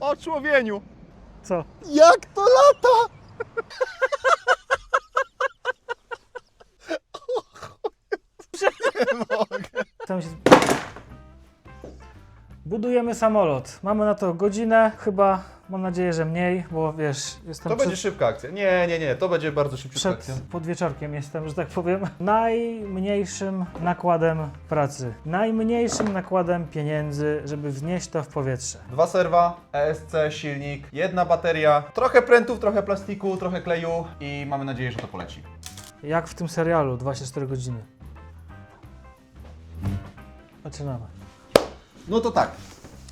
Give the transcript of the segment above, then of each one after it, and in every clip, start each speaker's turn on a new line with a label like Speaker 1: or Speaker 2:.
Speaker 1: O człowieniu!
Speaker 2: Co?
Speaker 1: Jak to lata? Nie mogę.
Speaker 2: Tam się... Budujemy samolot. Mamy na to godzinę, chyba. Mam nadzieję, że mniej, bo wiesz, jestem
Speaker 1: To
Speaker 2: przed,
Speaker 1: będzie szybka akcja. Nie, nie, nie, to będzie bardzo szybka
Speaker 2: przed
Speaker 1: akcja.
Speaker 2: podwieczorkiem jestem, że tak powiem. Najmniejszym nakładem pracy, najmniejszym nakładem pieniędzy, żeby wznieść to w powietrze.
Speaker 1: Dwa serwa, ESC, silnik, jedna bateria, trochę prętów, trochę plastiku, trochę kleju i mamy nadzieję, że to poleci.
Speaker 2: Jak w tym serialu 24 godziny. Zaczynamy.
Speaker 1: No to tak.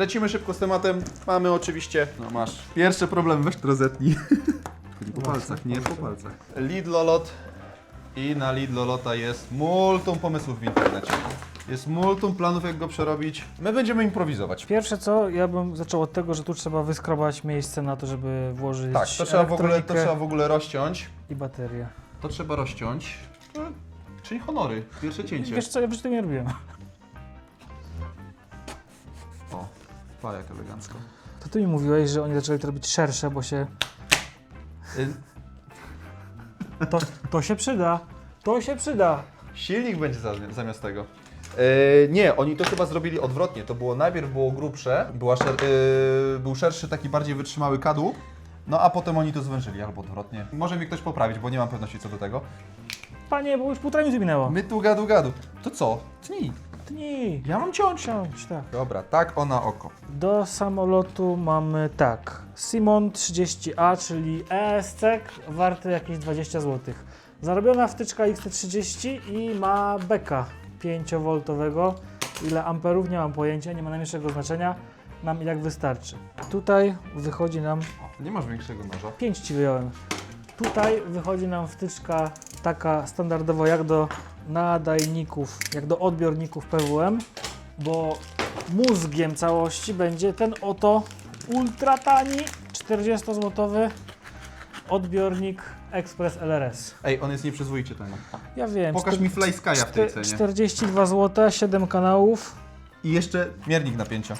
Speaker 1: Lecimy szybko z tematem. Mamy oczywiście. No masz. Pierwszy problem, weź to rozetnij. po palcach, nie po palcach. Lidlolot. I na Lidlolota jest multum pomysłów w internecie. Jest multum planów, jak go przerobić. My będziemy improwizować.
Speaker 2: Pierwsze co, ja bym zaczął od tego, że tu trzeba wyskrobać miejsce na to, żeby włożyć
Speaker 1: Tak, to trzeba, w ogóle, to
Speaker 2: elektronikę
Speaker 1: trzeba w ogóle rozciąć.
Speaker 2: i baterię.
Speaker 1: To trzeba rozciąć. Czyli honory. Pierwsze cięcie.
Speaker 2: Wiesz co, ja życiu tego nie robiłem.
Speaker 1: Pa jak elegancko.
Speaker 2: To ty mi mówiłeś, że oni zaczęli to robić szersze, bo się... To, to się przyda. To się przyda.
Speaker 1: Silnik będzie za- zamiast tego. Yy, nie, oni to chyba zrobili odwrotnie. To było najpierw było grubsze, była szer, yy, był szerszy, taki bardziej wytrzymały kadłub, no a potem oni to zwężyli, albo odwrotnie. Może mi ktoś poprawić, bo nie mam pewności co do tego.
Speaker 2: Panie, bo już półtora minuty minęło.
Speaker 1: My tu gadu gadu. To co? Tnij.
Speaker 2: Tnij.
Speaker 1: Ja mam ciąć.
Speaker 2: Ciąć, tak.
Speaker 1: Dobra, tak ona oko.
Speaker 2: Do samolotu mamy tak. Simon 30A, czyli ESC, warty jakieś 20 zł. Zarobiona wtyczka XT30 i ma beka 5V. Ile amperów? Nie mam pojęcia, nie ma najmniejszego znaczenia. Nam i tak wystarczy. Tutaj wychodzi nam
Speaker 1: O, nie masz większego noża.
Speaker 2: 5 ci wyjąłem. Tutaj wychodzi nam wtyczka taka standardowo jak do nadajników, jak do odbiorników PWM, bo mózgiem całości będzie ten oto ultra tani 40-złotowy odbiornik Express LRS.
Speaker 1: Ej, on jest nieprzyzwoicie tani.
Speaker 2: Ja wiem.
Speaker 1: Pokaż mi Fly Sky'a w tej cenie.
Speaker 2: 42 zł, 7 kanałów.
Speaker 1: I jeszcze miernik napięcia.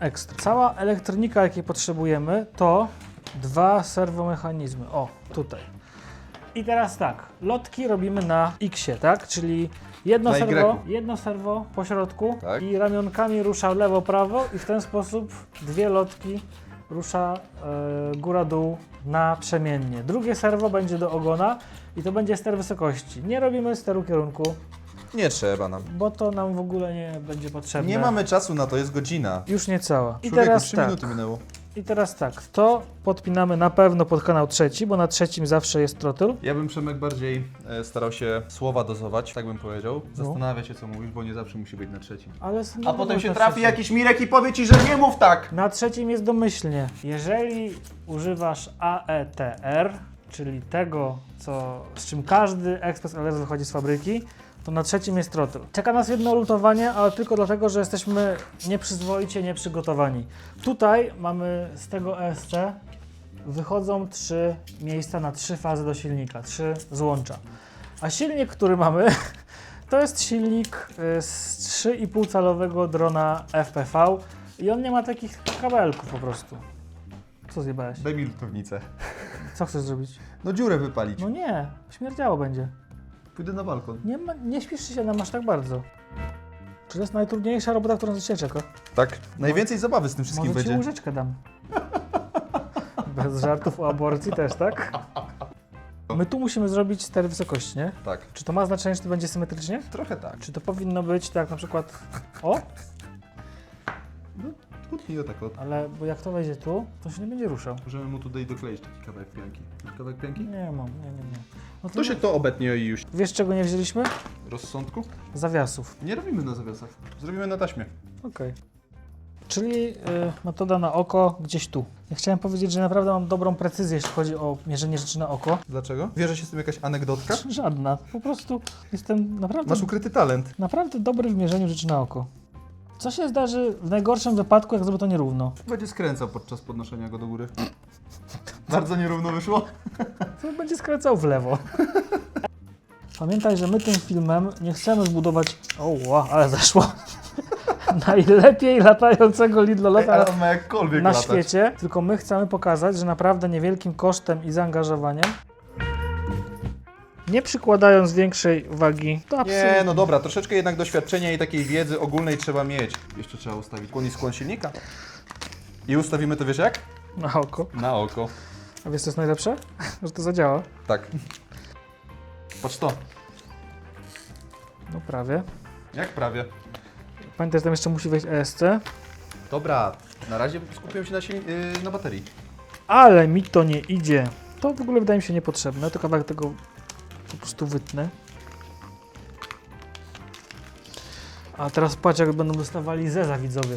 Speaker 2: Ekstra. Cała elektronika, jakiej potrzebujemy, to dwa serwomechanizmy. O, tutaj. I teraz tak, lotki robimy na X-ie, tak? Czyli jedno
Speaker 1: Na
Speaker 2: serwo,
Speaker 1: Y.
Speaker 2: jedno serwo po środku
Speaker 1: Tak.
Speaker 2: i ramionkami rusza lewo-prawo i w ten sposób dwie lotki rusza e, góra-dół naprzemiennie. Drugie serwo będzie do ogona i to będzie ster wysokości. Nie robimy steru kierunku,
Speaker 1: Nie trzeba nam.
Speaker 2: bo to nam w ogóle nie będzie potrzebne.
Speaker 1: Nie mamy czasu na to, jest godzina.
Speaker 2: Już nie cała. I
Speaker 1: Człowieku,
Speaker 2: teraz
Speaker 1: 3
Speaker 2: tak.
Speaker 1: minuty minęło.
Speaker 2: I teraz tak, to podpinamy na pewno pod kanał trzeci, bo na trzecim zawsze jest trotyl.
Speaker 1: Ja bym Przemek bardziej e, starał się słowa dozować, tak bym powiedział.
Speaker 2: No.
Speaker 1: Zastanawia się co mówisz, bo nie zawsze musi być na trzecim.
Speaker 2: Ale są
Speaker 1: A potem się
Speaker 2: na
Speaker 1: trafi
Speaker 2: trzecim.
Speaker 1: jakiś Mirek i powie ci, że nie mów tak!
Speaker 2: Na trzecim jest domyślnie. Jeżeli używasz AETR, czyli tego, co, z czym każdy Express LS wychodzi z fabryki, to na trzecim jest trotyl. Czeka nas jedno lutowanie, ale tylko dlatego, że jesteśmy nieprzyzwoicie nieprzygotowani. Tutaj mamy z tego ESC wychodzą trzy miejsca na trzy fazy do silnika, trzy złącza. A silnik, który mamy, to jest silnik y, z 3,5 calowego drona FPV i on nie ma takich kabelków po prostu. Co zjebałeś?
Speaker 1: Daj mi lutownicę.
Speaker 2: Co chcesz zrobić?
Speaker 1: No dziurę wypalić.
Speaker 2: No nie, śmierdziało będzie.
Speaker 1: Pójdę na balkon.
Speaker 2: Nie, ma, nie śpiesz się nam aż tak bardzo. Czy to jest najtrudniejsza robota, którą cię czeka?
Speaker 1: Tak. Najwięcej zabawy z tym wszystkim
Speaker 2: Może ci
Speaker 1: będzie.
Speaker 2: łyżeczkę dam. Bez żartów o aborcji też, tak? My tu musimy zrobić ster wysokości, nie?
Speaker 1: Tak.
Speaker 2: Czy to ma znaczenie, czy to będzie symetrycznie?
Speaker 1: Trochę tak.
Speaker 2: Czy to powinno być tak na przykład... O,
Speaker 1: Go tak od.
Speaker 2: ale bo jak to wejdzie tu, to się nie będzie ruszał.
Speaker 1: Możemy mu tutaj dokleić taki kawałek pianki. Masz kawałek pianki?
Speaker 2: Nie mam, nie, nie, nie. No
Speaker 1: To się to obetnie i już.
Speaker 2: Wiesz czego nie wzięliśmy?
Speaker 1: Rozsądku?
Speaker 2: Zawiasów.
Speaker 1: Nie robimy na zawiasach. Zrobimy na taśmie.
Speaker 2: Okej. Czyli y, metoda na oko gdzieś tu. Ja chciałem powiedzieć, że naprawdę mam dobrą precyzję, jeśli chodzi o mierzenie rzeczy na oko.
Speaker 1: Dlaczego? Wierzę się z tym jakaś anegdotka?
Speaker 2: Żadna. Po prostu jestem naprawdę,
Speaker 1: Masz ukryty talent.
Speaker 2: naprawdę dobry w mierzeniu rzeczy na oko. Co się zdarzy w najgorszym wypadku, jak zrobię to nierówno?
Speaker 1: Będzie skręcał podczas podnoszenia go do góry. Bardzo nierówno wyszło.
Speaker 2: To będzie skręcał w lewo. Pamiętaj, że my tym filmem nie chcemy zbudować... O, ale zeszło. najlepiej latającego
Speaker 1: Ej,
Speaker 2: Lidlolota
Speaker 1: ale on ma jakkolwiek
Speaker 2: na
Speaker 1: latać.
Speaker 2: świecie, tylko my chcemy pokazać, że naprawdę niewielkim kosztem i zaangażowaniem, nie przykładając większej wagi, to absolutnie
Speaker 1: Nie, no dobra, troszeczkę jednak doświadczenia i takiej wiedzy ogólnej trzeba mieć. Jeszcze trzeba ustawić kłon i skłon silnika. I ustawimy to wiesz jak?
Speaker 2: na oko.
Speaker 1: Na oko.
Speaker 2: A wiesz co jest najlepsze? że to zadziała.
Speaker 1: Tak. Patrz to.
Speaker 2: No prawie.
Speaker 1: Jak prawie.
Speaker 2: Pamiętaj, że tam jeszcze musi wejść ESC.
Speaker 1: Dobra, na razie skupiłem się na, sil- yy, na baterii.
Speaker 2: Ale mi to nie idzie. To w ogóle wydaje mi się niepotrzebne. To kawałek tego po prostu wytnę. A teraz patrz, jak będą dostawali zeza widzowie.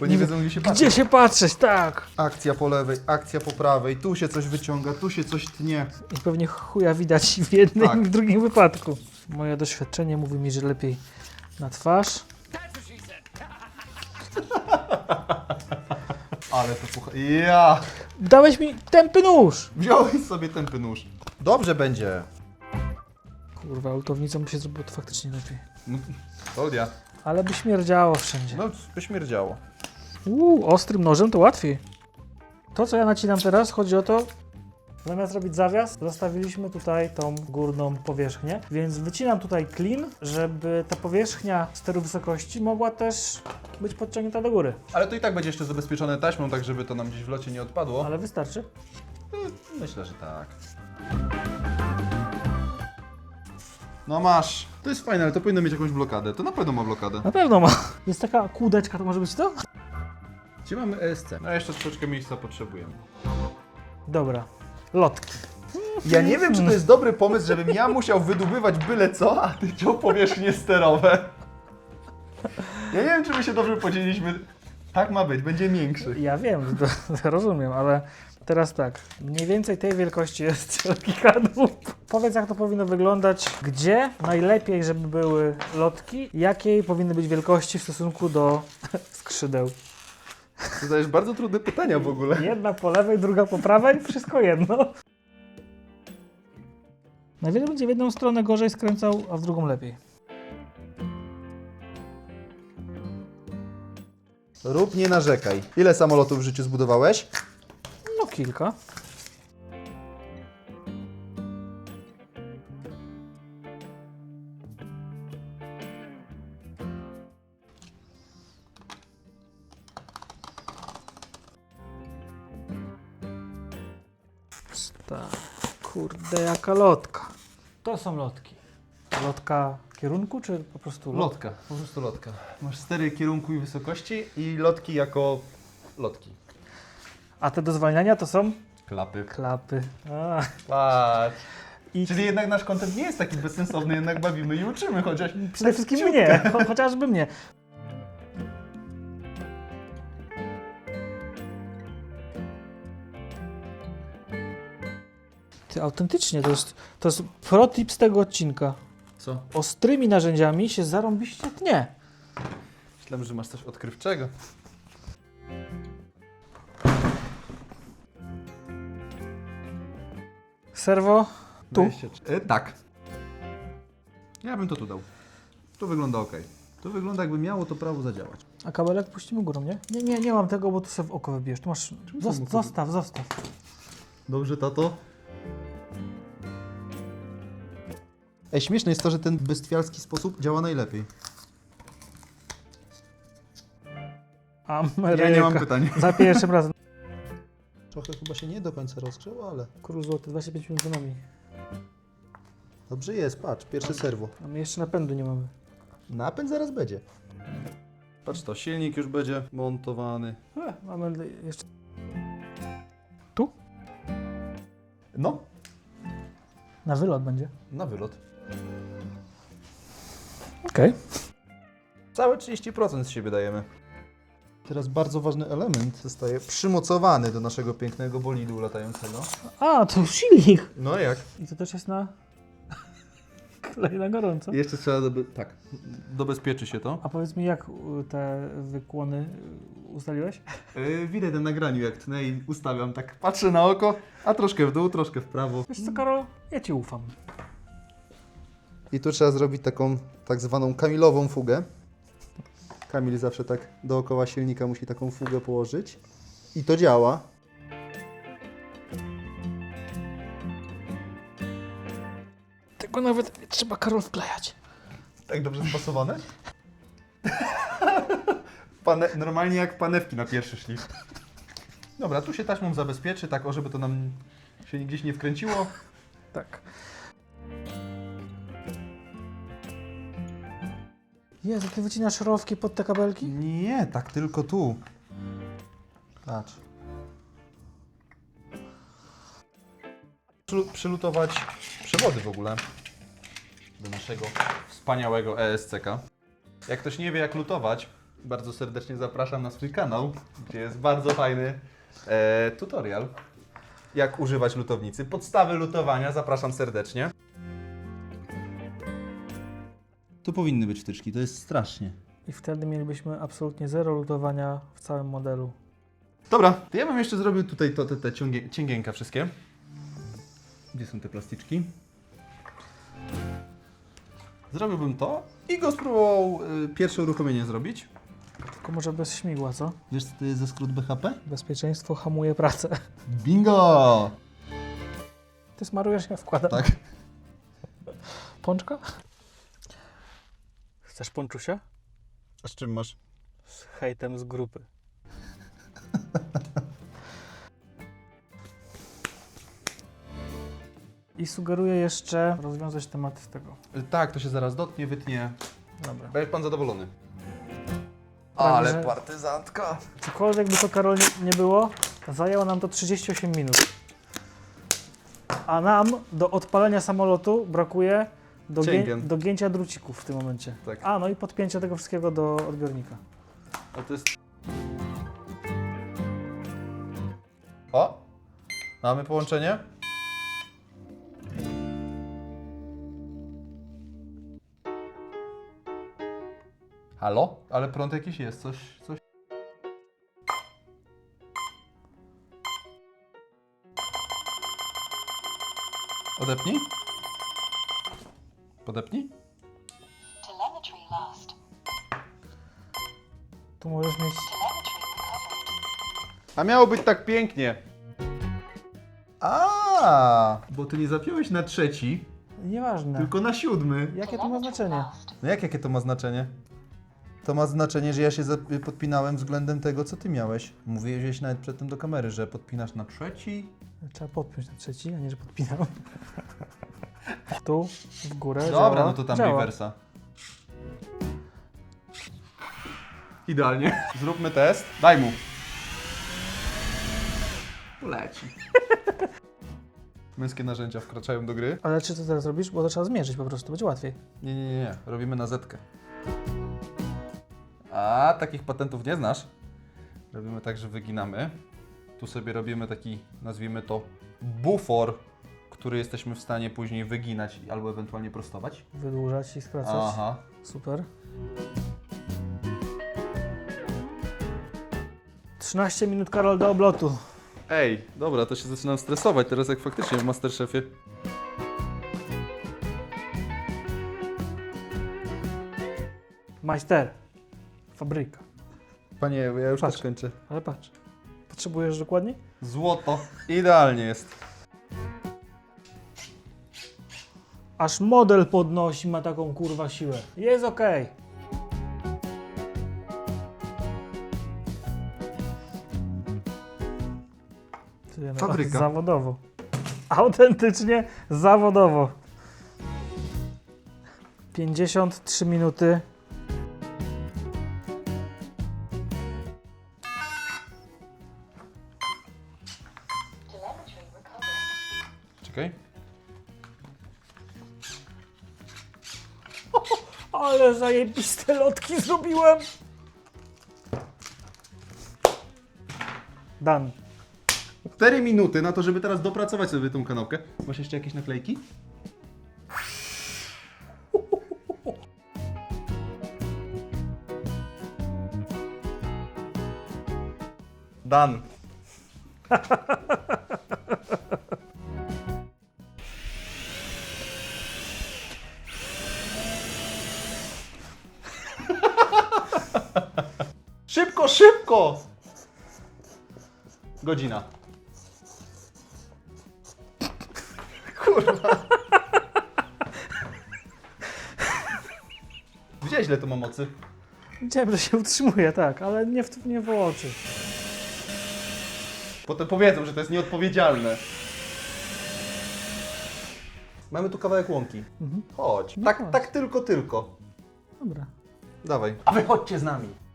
Speaker 1: Bo nie
Speaker 2: Nie
Speaker 1: wiedzą gdzie się
Speaker 2: Gdzie
Speaker 1: patrzy.
Speaker 2: się patrzeć? Tak!
Speaker 1: Akcja po lewej, akcja po prawej, tu się coś wyciąga, tu się coś tnie.
Speaker 2: I pewnie chuja widać w jednym
Speaker 1: Tak.
Speaker 2: i w drugim wypadku. Moje doświadczenie mówi mi, że lepiej na twarz.
Speaker 1: Ale to pucha... Ja!
Speaker 2: Dałeś mi tępy nóż!
Speaker 1: Wziąłeś sobie tępy nóż. Dobrze będzie.
Speaker 2: Kurwa, autownicą by się zrobiło to faktycznie lepiej.
Speaker 1: No, Klaudia.
Speaker 2: Ale by śmierdziało wszędzie.
Speaker 1: No, by śmierdziało.
Speaker 2: Uuu, ostrym nożem to łatwiej. To, co ja nacinam teraz, chodzi o to, zamiast robić zawias, zostawiliśmy tutaj tą górną powierzchnię, więc wycinam tutaj klin, żeby ta powierzchnia steru wysokości mogła też być podciągnięta do góry.
Speaker 1: Ale to i tak będzie jeszcze zabezpieczone taśmą, tak żeby to nam gdzieś w locie nie odpadło.
Speaker 2: Ale wystarczy.
Speaker 1: Myślę, że tak. No masz. To jest fajne, ale to powinno mieć jakąś blokadę. To na pewno ma blokadę.
Speaker 2: Na pewno ma. Jest taka kółdeczka, to może być to?
Speaker 1: Gdzie mamy ESC? No jeszcze troszeczkę miejsca potrzebujemy.
Speaker 2: Dobra. Lotki.
Speaker 1: Ja nie wiem, czy to jest dobry pomysł, żebym ja musiał wydobywać byle co, a ty ciął powierzchnie sterowe. Ja nie wiem, czy my się dobrze podzieliliśmy. Tak ma być, będzie miększy.
Speaker 2: Ja wiem, to, to rozumiem, ale teraz tak. Mniej więcej tej wielkości jest kilkadłub. Powiedz, jak to powinno wyglądać, gdzie najlepiej, żeby były lotki, jakiej powinny być wielkości w stosunku do skrzydeł.
Speaker 1: Zadajesz bardzo trudne pytania w ogóle.
Speaker 2: Jedna po lewej, druga po prawej, wszystko jedno. Na wiele będzie w jedną stronę gorzej skręcał, a w drugą lepiej.
Speaker 1: Rób, nie narzekaj. Ile samolotów w życiu zbudowałeś?
Speaker 2: Kilka. Tak. Kurde, jaka lotka. To są lotki. Lotka kierunku, czy po prostu lot?
Speaker 1: Lotka, po prostu lotka. Masz stery kierunku i wysokości i lotki jako lotki.
Speaker 2: A te do zwalniania to są
Speaker 1: Klapy.
Speaker 2: klapy. A,
Speaker 1: Patrz.
Speaker 2: I
Speaker 1: Czyli jednak nasz kontent nie jest taki bezsensowny, jednak bawimy i uczymy chociaż.
Speaker 2: przede wszystkim mnie, cho- chociażby mnie. Ty, autentycznie, to jest, to jest protip z tego odcinka.
Speaker 1: Co?
Speaker 2: Ostrymi narzędziami się zarąbiście tnie.
Speaker 1: Myślałem, że masz coś odkrywczego.
Speaker 2: Serwo, tu.
Speaker 1: 23. E, tak. Ja bym to tu dał. To wygląda ok. To wygląda jakby miało to prawo zadziałać.
Speaker 2: A kabelek puścimy górą, nie? Nie, nie, nie mam tego, bo tu sobie w oko wybierz. Tu masz, zos-
Speaker 1: oko
Speaker 2: zostaw, zostaw.
Speaker 1: Dobrze, tato? Ej, śmieszne jest to, że ten bystwialski sposób działa najlepiej.
Speaker 2: Ameryka.
Speaker 1: Ja nie mam pytań.
Speaker 2: Za pierwszym razem.
Speaker 1: Trochę chyba się nie do końca rozgrzeło, ale
Speaker 2: Król złoty, 25 minut za nami.
Speaker 1: dobrze jest, patrz, pierwszy serwo.
Speaker 2: A my jeszcze napędu nie mamy.
Speaker 1: Napęd zaraz będzie. Patrz to, silnik już będzie montowany.
Speaker 2: E, mamy jeszcze...
Speaker 1: No,
Speaker 2: Na wylot będzie.
Speaker 1: na wylot.
Speaker 2: Okej.
Speaker 1: Całe 30% z siebie dajemy. Teraz bardzo ważny element zostaje przymocowany do naszego pięknego bolidu latającego.
Speaker 2: A, to silnik.
Speaker 1: No jak?
Speaker 2: I to też jest na... klej na gorąco.
Speaker 1: Jeszcze trzeba dobe... tak, dobezpieczy się to.
Speaker 2: A powiedz mi, jak y, te wykłony y, ustaliłeś?
Speaker 1: Yy, widać na nagraniu jak tnę i ustawiam tak, patrzę na oko, a troszkę w dół, troszkę w prawo.
Speaker 2: Wiesz co, Karol? Ja Ci ufam.
Speaker 1: I tu trzeba zrobić taką tak zwaną kamilową fugę. Kamil zawsze tak dookoła silnika musi taką fugę położyć. I to działa.
Speaker 2: Tego nawet nie trzeba Karol wklejać.
Speaker 1: Tak dobrze spasowane? Pane, normalnie jak panewki na pierwszy szlif. Dobra, tu się taśmą zabezpieczy, tak o, żeby to nam się gdzieś nie wkręciło.
Speaker 2: Tak. Jezu, ty wycinasz rowki pod te kabelki?
Speaker 1: Nie, tak tylko tu. Patrz. Przylu- Przylutować przewody w ogóle do naszego wspaniałego ESCK. Jak ktoś nie wie jak lutować, bardzo serdecznie zapraszam na swój kanał, gdzie jest bardzo fajny e, tutorial jak używać lutownicy. Podstawy lutowania, zapraszam serdecznie. Tu powinny być wtyczki, to jest strasznie.
Speaker 2: I wtedy mielibyśmy absolutnie zero lutowania w całym modelu.
Speaker 1: Dobra, to ja bym jeszcze zrobił tutaj to, te, te ciągie, cięgienka wszystkie. Gdzie są te plasticzki? Zrobiłbym to i go spróbował y, pierwsze uruchomienie zrobić.
Speaker 2: Tylko może bez śmigła, co?
Speaker 1: Wiesz co to jest za skrót BHP?
Speaker 2: Bezpieczeństwo hamuje pracę.
Speaker 1: Bingo!
Speaker 2: Ty smarujesz, ja wkładam.
Speaker 1: Tak.
Speaker 2: Pączka? Chcesz pączusia?
Speaker 1: A z czym masz?
Speaker 2: Z hejtem z grupy. I sugeruję jeszcze rozwiązać temat tego.
Speaker 1: Y, Tak, to się zaraz dotknie, wytnie.
Speaker 2: Dobra.
Speaker 1: Będzie pan zadowolony. Ale partyzantka.
Speaker 2: Cokolwiek by to Karol nie- nie było, zajęło nam to 38 minut. A nam do odpalenia samolotu brakuje do, gię,
Speaker 1: Cięgien.
Speaker 2: do gięcia drucików w tym momencie.
Speaker 1: Tak.
Speaker 2: A, no i podpięcia tego wszystkiego do odbiornika.
Speaker 1: A to jest... O! Mamy połączenie? Halo? Ale prąd jakiś jest, coś, coś... Odepnij? Podepnij?
Speaker 3: Telemetry lost.
Speaker 2: Tu możesz mieć...
Speaker 3: Telemetry recovered.
Speaker 1: A miało być tak pięknie. A, bo ty nie zapiąłeś na trzeci,
Speaker 2: Nieważne.
Speaker 1: tylko na siódmy.
Speaker 2: Jakie to ma znaczenie?
Speaker 3: Lost.
Speaker 1: No jak jakie to ma znaczenie? To ma znaczenie, że ja się podpinałem względem tego, co ty miałeś. Mówiłeś nawet przedtem do kamery, że podpinasz na trzeci.
Speaker 2: Trzeba podpiąć na trzeci, a nie, że podpinam. Tu, w górę.
Speaker 1: Dobra,
Speaker 2: działa.
Speaker 1: no to tam
Speaker 2: działa.
Speaker 1: rewersa. Idealnie. Zróbmy test. Daj mu. Leci. Męskie narzędzia wkraczają do gry.
Speaker 2: Ale czy ty teraz robisz? Bo to trzeba zmierzyć po prostu, będzie łatwiej.
Speaker 1: Nie, nie, nie, nie. Robimy na zetkę. A, takich patentów nie znasz. Robimy tak, że wyginamy. Tu sobie robimy taki, nazwijmy to, bufor, który jesteśmy w stanie później wyginać albo ewentualnie prostować.
Speaker 2: Wydłużać i skracać.
Speaker 1: Aha.
Speaker 2: Super. 13 minut Karol do oblotu.
Speaker 1: Ej, dobra, to się zaczynam stresować teraz jak faktycznie w Masterchefie.
Speaker 2: Majster. Fabryka.
Speaker 1: Panie, ja już
Speaker 2: Patrz.
Speaker 1: też kończę.
Speaker 2: Ale patrz. Potrzebujesz dokładniej?
Speaker 1: Złoto. Idealnie jest.
Speaker 2: Aż model podnosi, ma taką kurwa siłę. Jest. Ty, no,
Speaker 1: Fabryka.
Speaker 2: Zawodowo. Autentycznie zawodowo. 53 minuty. Ale zajebiste lotki zrobiłem. Dan.
Speaker 1: 4 minuty na to, żeby teraz dopracować sobie tą kanałkę. Masz jeszcze jakieś naklejki? Dan. Szybko, szybko! Godzina. Kurwa. Widziałeś ile to ma mocy?
Speaker 2: Widziałem, że się utrzymuje, tak, ale nie w, nie w oczy.
Speaker 1: Potem powiedzą, że to jest nieodpowiedzialne. Mamy tu kawałek łąki.
Speaker 2: Mhm.
Speaker 1: Chodź.
Speaker 2: No
Speaker 1: tak,
Speaker 2: chodź.
Speaker 1: tak tylko, tylko.
Speaker 2: Dobra.
Speaker 1: Dawaj. A wy chodźcie z nami.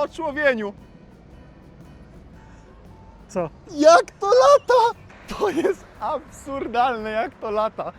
Speaker 1: O człowieniu!
Speaker 2: Co?
Speaker 1: Jak to lata? To jest absurdalne, jak to lata.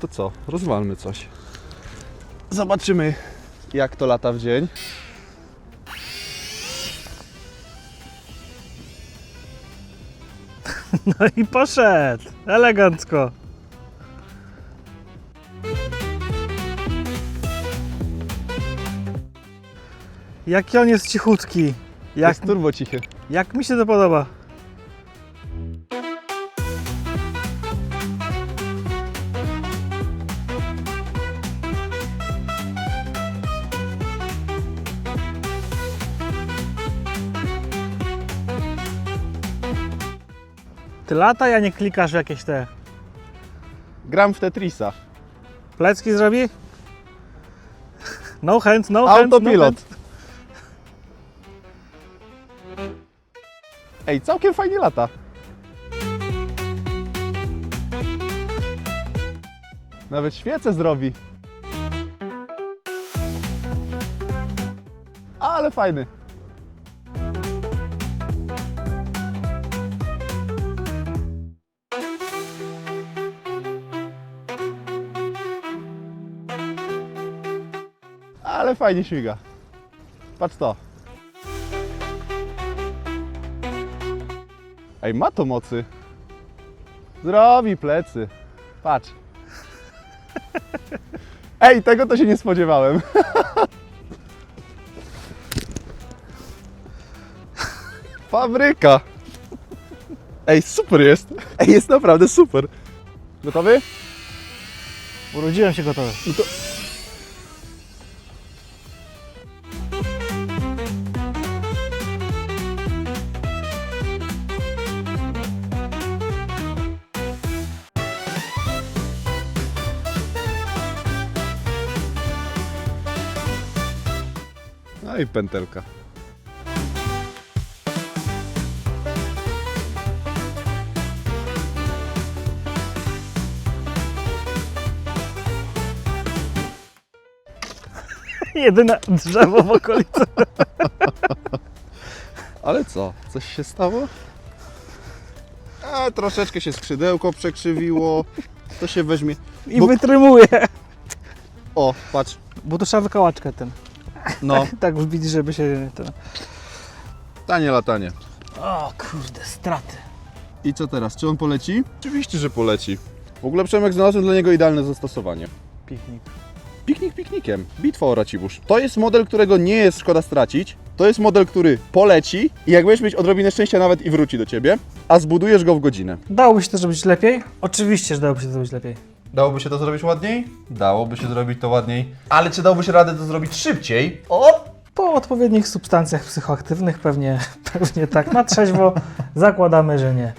Speaker 1: To co? Rozwalmy coś. Zobaczymy, jak to lata w dzień.
Speaker 2: No i poszedł. Elegancko. Jaki on jest cichutki. Jak,
Speaker 1: Jest turbo cichy.
Speaker 2: jak mi się to podoba. Ty lata, ja nie klikasz w jakieś te
Speaker 1: Gram w Tetrisa.
Speaker 2: plecki zrobi? No hands, no hands, no
Speaker 1: Autopilot. Ej, całkiem fajnie lata. Nawet świecę zrobi. Ale fajny. Ale fajnie śmiga. Patrz to. Ej, ma to mocy. Zrobi plecy. Patrz. Ej, tego to się nie spodziewałem. Fabryka. Ej, super jest. Ej, jest naprawdę super. Gotowy?
Speaker 2: Urodziłem się gotowy.
Speaker 1: No to... i pętelka.
Speaker 2: Jedyne drzewo w okolicy.
Speaker 1: Ale co? Coś się stało? A, troszeczkę się skrzydełko przekrzywiło. To się weźmie.
Speaker 2: I
Speaker 1: Bo-
Speaker 2: wytrymuje.
Speaker 1: O, patrz.
Speaker 2: Bo to trzeba wykałaczkę ten.
Speaker 1: No,
Speaker 2: Tak wbić, żeby się... Ten...
Speaker 1: tanie latanie.
Speaker 2: O kurde, straty.
Speaker 1: I co teraz? Czy on poleci? Oczywiście, że poleci. W ogóle Przemek znalazłem dla niego idealne zastosowanie.
Speaker 2: Piknik.
Speaker 1: Piknik piknikiem. Bitwa o Racibórz. To jest model, którego nie jest szkoda stracić. To jest model, który poleci i jak będziesz mieć odrobinę szczęścia nawet i wróci do Ciebie, a zbudujesz go w godzinę.
Speaker 2: Dałoby się to zrobić lepiej? Oczywiście, że dałoby się to zrobić lepiej.
Speaker 1: Dałoby się to zrobić ładniej? Dałoby się zrobić to ładniej. Ale czy dałoby się radę to zrobić szybciej? O!
Speaker 2: Po odpowiednich substancjach psychoaktywnych pewnie, pewnie tak. Na trzeźwo zakładamy, że nie.